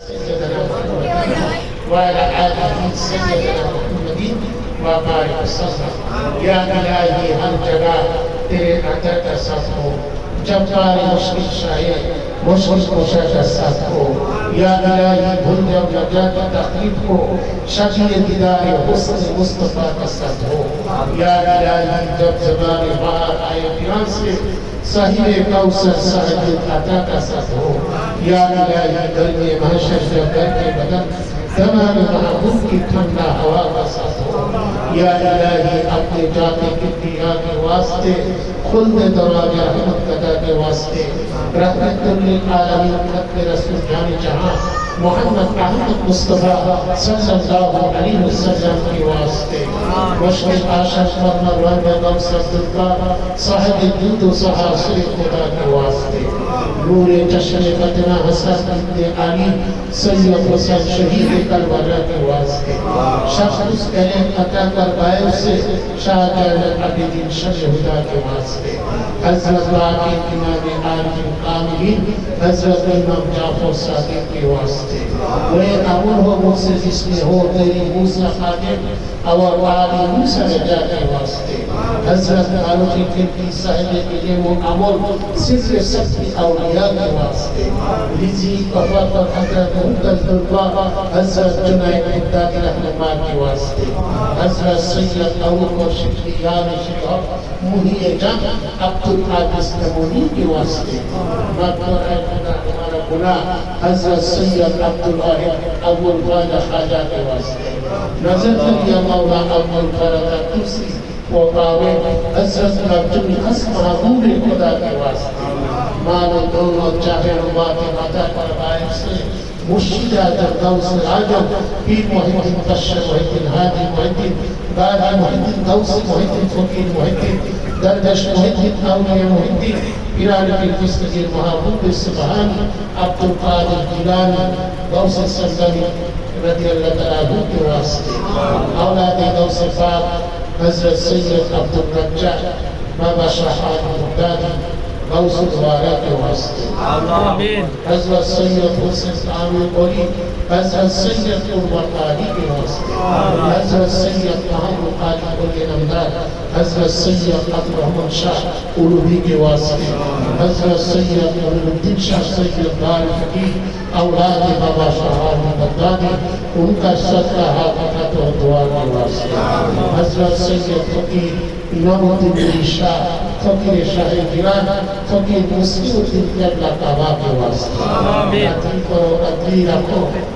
سيدنا محمد وعلى آله سيدنا محمد وبارك وسلم يا إلهي हर जगह तेरे अतर का साथ हो जब्बार मुश्किल शाहे मुश्किल कोशा का साथ हो या इलाही भूल जब नजात तकलीफ को शकील दीदार हुस्न मुस्तफा का साथ हो या इलाही जब जबान बाहर आए बयान से साहिब कौसर साहिब अता का साथ हो یا الہی گرم محشر سے گرم بدن تمام تحفظ کی ٹھنڈا ہوا بسا یا الہی اپنے جاتے کی دیا کے واسطے، خلد دروازہ رحمت قدر کے واسطے، رحمت اللہ علیہ وسلم رسول جانی جہاں محمد احمد مصطفیٰ صلی اللہ علیہ وسلم کے واسطے مشکل آشن پر مرور بیگم صدقہ صاحب دید و صحاصر خدا کے واسطے نور چشم قدنا حسن ابن علی سید حسن شہید کربلا کے واسطے شخص اس اہل عطا کربائے سے شاہ جانت عبیدین شمس خدا کے واسطے حضرت باقی امام آل کی قاملین حضرت امام جعفر صادق کے واسطے ويدعونه موسى اسمه غير موسى حاكم او وعلي موسى نجاك واسطه حضرت تعالوجی کی صاحب کے لیے وہ عمل صرف سخت اولیاء کے واسطے لیجی کفا پر حضرت مقدس دربا حضرت جنید مقداد رحمہ کے واسطے حضرت سید ابو کو شکریان شکر محی جان عبد القادر نمونی کے واسطے مقدر ہے خدا گناہ حضرت عبد الله ابو الفاظ خواجہ کے نزلت يا رضی ابو الفرد دوسری کو پاوے حضرت مبتل حسب حضور خدا کے واسطے مانو دونوں چاہے ربا کے مدہ پر باعث سے مرشدة الدوس العجم في محيط البشر محيط الهادي محيط بعد محيط دوس محيط الفقير محيط دردش محيط الأولياء محيط ইরানের মসজিদের মহাপুরুষ সুবহান আব্দুল কাদের Jilani Ghaus সাল্লামি رضی اللہ تعالیٰ عنہ کے واسطے اولاد غوث پاک حضرت سید عبد الرجا بابا شاہان مدانی غوث مبارک واسطے آمین حضرت سید حسین عامل قولی حضرت سید قربت علی کے واسطے حضرت سید محمد قاری قلی نمدار حضرت سید قدر رحمان شاہ قلوبی کے واسطے Professor, eu sei que eu tenho um teacher, sei que eu trago aqui ao lado de Baba Shahar, na verdade, o Lucas Santa Rata, que é todo o ano lá. Professor, eu sei que eu estou aqui em nome de Mirichá, só que deixa a gente lá, só que eu consigo te ter para acabar a o nosso. Amém. Aqui, por aqui, na porta.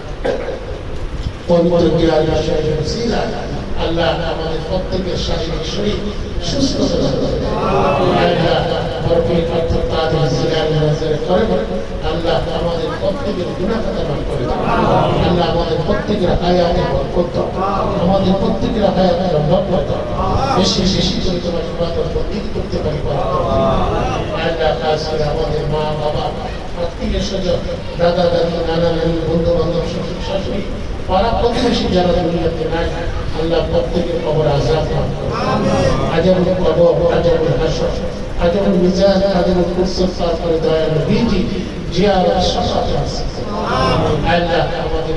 পবিত্র ওসিলা আল্লাহ আমাদের প্রত্যেকের শারীরিক শরীর সুস্থ আল্লাহ আমাদের প্রত্যেকের গুনাহ খাতা করে আল্লাহ আমাদের প্রত্যেকের হায়াতে বরকত আমাদের প্রত্যেকের হায়াতে বরকত দাও। বেশি বেশি করে তোমার করতে পারি আমাদের মা আত্মীয় দাদা, দাদি, নানা, নানি বন্ধু বান্ধব শ্বশুর শাশুড়ি, পাড়া প্রতিবেশী যারা দুনিয়াতে নাই, আল্লাহ প্রত্যেকের কবর আজাদ মাফ কবর আজাবুল হাসর আজাবুল মিজান আজাবুল কুরসুল পার দয়াল বিজি জিয়ারত শাফাতে আসে আল্লাহ আমাদের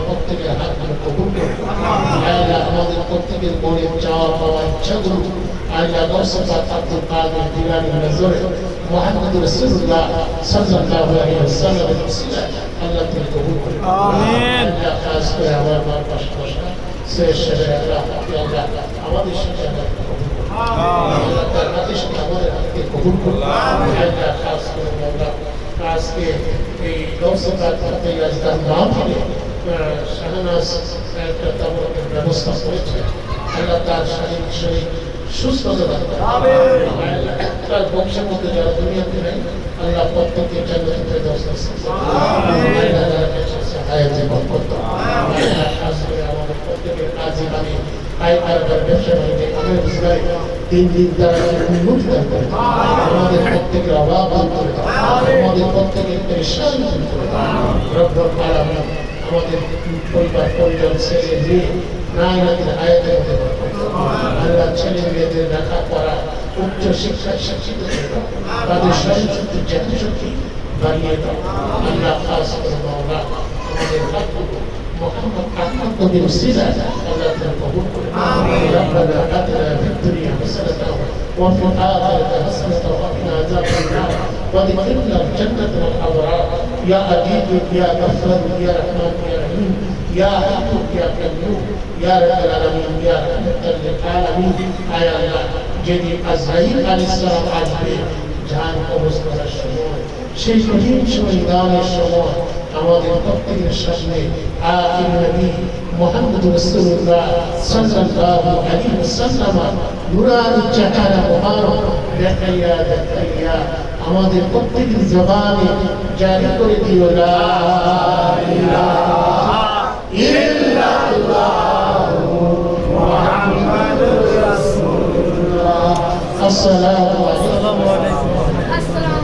আল্লাহ আমাদের প্রত্যেকের মনের চাওয়া পাওয়া ইচ্ছাগুলো আল্লাহ গৌসফা আব্দুল কাদের জিলানি নজরে মোহাম্মদ রসুল্লাহ সাল্লাল্লাহু আলাইহি ওয়াসাল্লামের ওসিলায় আল্লাহ তুমি কবুল করো আমিন। আল্লাহ খাস করে আমার মার পাশে বসা শেষ শেষে আল্লাহ আপনি আল্লাহ আমাদের সাথে আল্লাহ কবুল করুন আল্লাহ তার হাতের সাথে আমাদের হাতকে কবুল করুন আল্লাহ খাস করে আল্লাহ আজকে এই গৌসফা করতে আজকাল নাম থেকে শাহনাজ একটা তাবরকের ব্যবস্থা করেছে। আল্লাহ তার শারীরিক শরীর সুস্থতা দান তার বংশের মধ্যে যারা দুনিয়াতে নেই, আল্লাহ করে আমাদের প্রত্যেকের কাজে বাণিজ্যে আমাদের প্রত্যেকের পরিজন ছেলে মেয়ে নাই নাতির আয়াতের মধ্যে বরকত দাও। আল্লাহ ছেলে মেয়েদের লেখা পড়া উচ্চ শিক্ষায় শিক্ষিত করে দাও তাদের স্মরণ শক্তি জাতিশক্তি বাড়িয়ে দাও আল্লাহ খাস করে মাওলা আমাদের হাতগুলো محمد أحمد بوسيلة ألا تنقبول ربنا آتنا في الدنيا حسنة وفي الآخرة حسنة وقنا عذاب النار وادخلنا الجنة والأبرار يا عزيز يا غفار يا رحمن يا رحيم يا حكم يا قيوم يا رب العالمين يا رحمة للعالمين آية الله যেদিন আজরাইল আলী ইসলাম আসবে জান কবজ করার সময় সেই কঠিন সময় দানের সময় আমাদের প্রত্যেকের সামনে আখির নবী মোহাম্মদ রাসূলুল্লাহ সাল্লাল্লাহু আলাইহি ওয়াসাল্লাম নুরানি চেহারা মুবারক দেখাইয়া দেখাইয়া আমাদের প্রত্যেকের জবানে জারি করে দিও লা والسلام